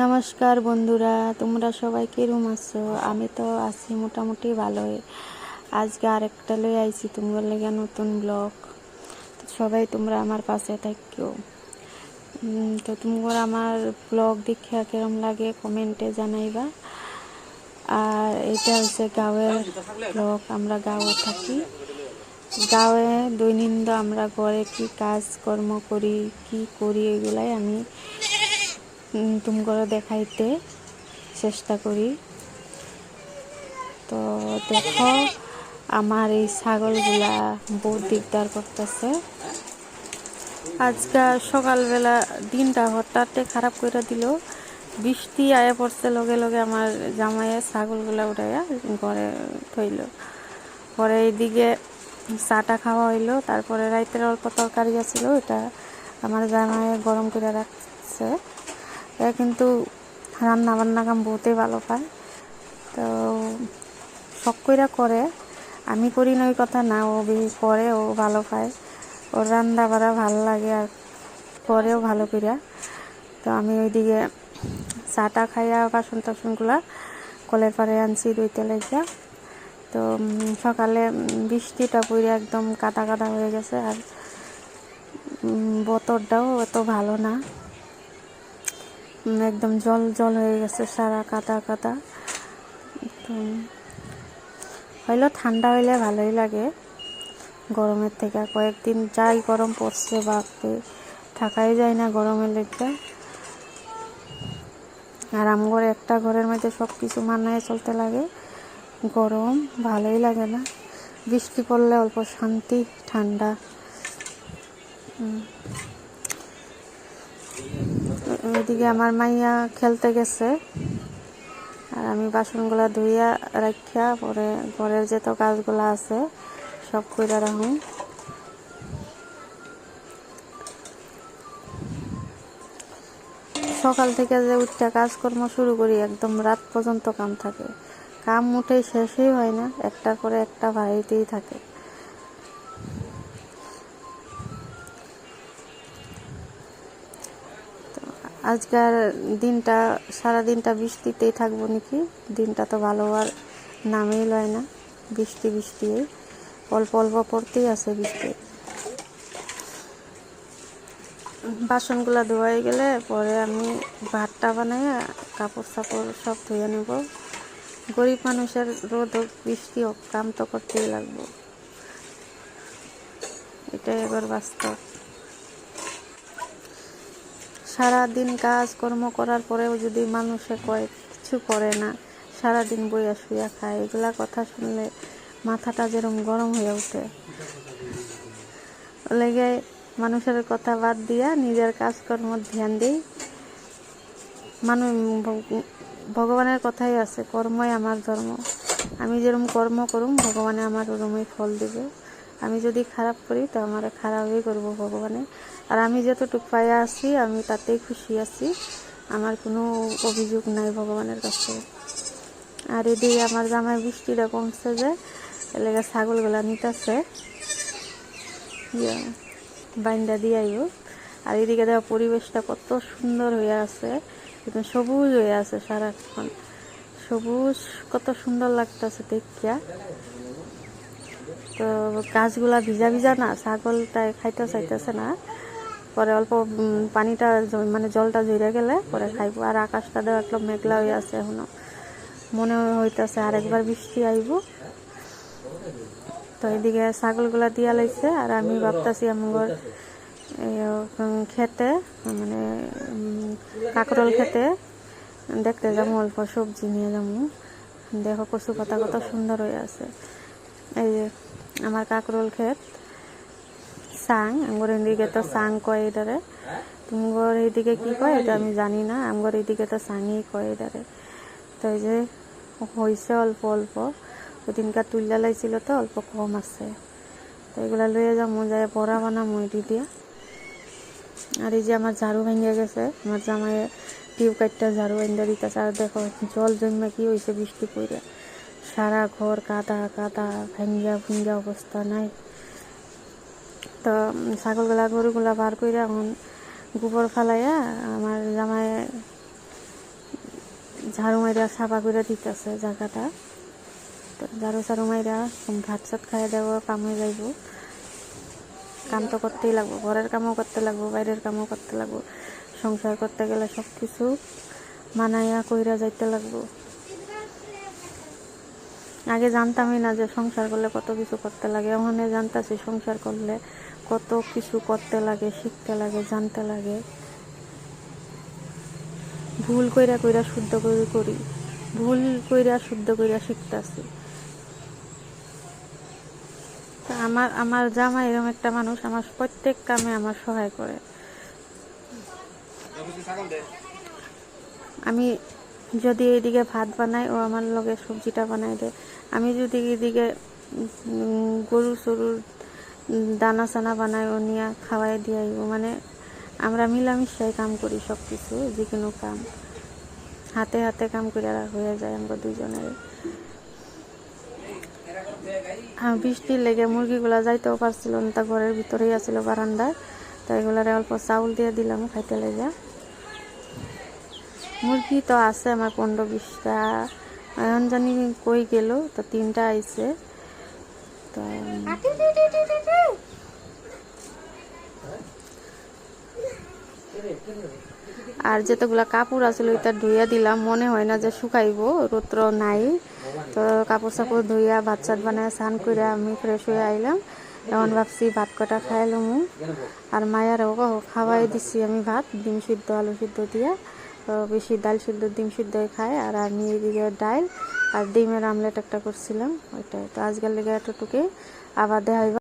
নমস্কার বন্ধুরা, তোমরা সবাই কিরম আছো? আমি তো আছি মোটামুটি ভালোই। আজকে আরেকটা লই আইছি, তোমার লেগে নতুন ব্লগ। তো সবাই তোমরা আমার পাশে থাকিও তো তোমরা আমার ব্লগ দেখে কিরম লাগে কমেন্টে জানাইবা। আর এটা হচ্ছে গাঁয়ের ব্লগ, আমরা গাঁয়ে থাকি। গাঁয়ে দৈনন্দিন আমরা ঘরে কি কাজ কর্ম করি, কি করি, এগুলাই আমি উম, তুমগরে দেখাইতে চেষ্টা করি। তো দেখো আমার এই ছাগলগুলা বহুত দিকদার করতেছে। আজকে সকালবেলা দিনটা হঠাৎ খারাপ করে দিল। বৃষ্টি আয়া পড়ছে লগে লগে আমার জামাইয়ে ছাগলগুলা উঠাইয়া ঘরে থইল। পরে এইদিকে চাটা খাওয়া হইল তারপরে রাইতের অল্প তরকারি আছিল এটা আমার জামাইয়ে গরম করে রাখছে। এ কিন্তু রান্না বান্না কাম বহুতেই ভালো পায়। তো শখ কইরা করে। আমি করি না ওই কথা না, ও করে, ও ভালো পায়। ওর রান্না বাড়া ভালো লাগে আর করেও ভালো করিয়া তো আমি ওইদিকে চাটা খাইয়া বাসন টাসনগুলা কলের পাড়ে আনছি দুইতে লাগিয়া। তো সকালে বৃষ্টিটা পড়ে একদম কাদা কাদা হয়ে গেছে আর বোতরটাও অত ভালো না। একদম জল জল হয়ে গেছে, সারা কাদা কাদা। তো হইলেও ঠান্ডা হইলে ভালোই লাগে। গরমের থেকে কয়েকদিন যাই গরম পড়ছে, বাপরে। থাকাই যায় না গরমের লেগে আর আমগর একটা ঘরের মধ্যে সব কিছু মানায় চলতে লাগে। গরম ভালোই লাগে না। বৃষ্টি পড়লে অল্প শান্তি, ঠান্ডা। ওইদিকে আমার মাইয়া খেলতে গেছে। আর আমি বাসনগুলা ধুইয়া রাখিয়া পরে ঘরের যে তো কাজগুলা আছে, সব কইরা রাখুন। সকাল থেকে যে উঠটা কাজকর্ম শুরু করি, একদম রাত পর্যন্ত কাম থাকে। কাম উঠেই শেষই হয় না, একটার পরে একটা বাড়িতেই থাকে। আজকের দিনটা সারা দিনটা বৃষ্টিতেই থাকব নাকি? দিনটা তো ভালো আর নামেই লয় না, বৃষ্টি বৃষ্টি অল্প অল্প পড়তেই আছে বৃষ্টি। বাসনগুলা ধোয়াই গেলে পরে আমি ভাতটা বানাই কাপড় চাপড় সব ধুয়ে নেব। গরিব মানুষের রোদ হোক, বৃষ্টি হোক, কাম তো করতেই লাগবো। এটাই এবার বাস্তব। সারাদিন কাজ কর্ম করার পরেও যদি মানুষে কয় কিছু করে না, সারাদিন বইয়া শুয়া খায়, এগুলা কথা শুনলে মাথাটা যেরকম গরম হয়ে ওঠে লেগে মানুষের কথা বাদ দিয়া নিজের কাজকর্ম ধ্যান দিই। মানুষ ভগবানের কথাই আছে, কর্মই আমার ধর্ম। আমি যেরকম কর্ম করুম, ভগবানে আমার ওরমই ফল দিবে। আমি যদি খারাপ করি, তো আমার খারাপই করব ভগবানে। আর আমি যতটুকু পাইয়া আছি, আমি তাতেই খুশি আছি। আমার কোনো অভিযোগ নাই ভগবানের কাছে আর এদিকে আমার জামাই বৃষ্টিটা কমছে যে, এলাকা ছাগলগুলা নিতেছে। বাইন্দা দিয়ে আইব। আর এদিকে দেখো পরিবেশটা কত সুন্দর হয়ে আছে। একদম সবুজ হয়ে আছে সারাক্ষণ। সবুজ কত সুন্দর লাগতেছে দেখিয়া। তো গাছগুলা ভিজা ভিজা না ছাগলটাই খাইতে চাইতেছে না। পরে অল্প পানিটা মানে জলটা জইরা গেলে পরে খাইব। আর আকাশটা দেওয়া একদম মেঘলা হয়ে আছে এখনও। মনে হইতেছে আরেকবার বৃষ্টি আইব। তো এদিকে ছাগলগুলা দিয়া লাইছে, আর আমি ভাবতাছি আমার খেতে মানে কাকরল খেতে। দেখতে যাব অল্প সবজি নিয়ে যাব দেখো কচু পাতা কত সুন্দর হয়ে আছে। এই যে আমার কাকরোল ক্ষেত। সাং, আমগর এদিকে তো সাং কয় এটারে। তুমগর এইদিকে কি কয় এটা আমি জানি না, আমগর এইদিকে তো সাংই কয় এটারে। তো এই যে হয়েছে অল্প অল্প, ওদিনকার তুললা লাইছিল তো অল্প কম আছে। তো এগুলা লয়ে যাব যায় পড়া বানামো এটি দিয়া। আর এই যে আমার ঝাড়ু ভেঙে গেছে, আমার জামাইয়ে টিউব কাটটা ঝাড়ু ভেঙে দিতেছে। আর দেখো, জল জমে কি হয়েছে বৃষ্টি পড়ে সারা ঘর কাদা কাদা ভাঙ্গিয়া ভুঙ্গা অবস্থা, নাই? তো, ছাগলগুলা, গরুগুলা বার করে এখন গোবর ফালাইয়া আমার জামাই ঝাড়ু মাইরা সাফা করে দিতেছে জায়গাটা। তো ঝাড়ু ঝাড়ু মাইরা ভাত সাত খাই দেব, কামে যাইব। কাম তো করতেই লাগবো, ঘরের কামও করতে লাগবো, বাইরের কামও করতে লাগবো। সংসার করতে গেলে সব কিছু মানাইয়া কইরা যাইতে লাগবো। আগে জানতামই না যে সংসার করলে কত কিছু করতে লাগে। ওখানে জানতাছি সংসার করলে কত কিছু করতে লাগে, শিখতে লাগে, জানতে লাগে। ভুল কইরা কইরা শুদ্ধ করে করি, ভুল কইরা শুদ্ধ কইরা শিখতাছি। আমার আমার জামা এরকম একটা মানুষ, আমার প্রত্যেক কামে আমার সহায় করে। আমি যদি এইদিকে ভাত বানাই ও আমার লগে সবজিটা বানাই দেয়। আমি যদি এইদিকে উম, গরু সরুর দানা সানা বানাই ও নিয়ে খাওয়াই দিয়ে মানে আমরা মিলামিশাই কাম করি সব কিছু যে কোনো কাম। হাতে হাতে কাম করে হয়ে যায় আমরা দুজনের বৃষ্টির লেগে মুরগিগুলা যাইতেও পারছিল না তা ঘরের ভিতরেই আছিল বারান্দায় তাই এগুলারে অল্প চাউল দিয়ে দিলাম খাইতে লেগে মুরগি তো আছে আমার পনেরো বিশটা। এখন জানি কই গেল, তো তিনটা আইছে। তো আর যেতগুলা কাপড় আছিল ওইটা ধুইয়া দিলাম, মনে হয় না যে শুকাইবো, রৌদ্র নাই। তো কাপড় চাপড় ধুইয়া ভাত চাত বানায় স্নান করে আমি ফ্রেশ হয়ে আইলাম। এখন ভাবছি ভাত কটা খাইলাম আর মায়ারও খাওয়াই দিছি আমি ভাত, ডিম সিদ্ধ, আলু সিদ্ধ দিয়া। বেশি ডাল সিদ্ধ, ডিম সিদ্ধ খায় আর আমি এদিকে ডাল আর ডিমের আমলেট একটা করছিলাম, ওইটাই। তো আজকাল লেগে এতটুকুই। আবার দেখা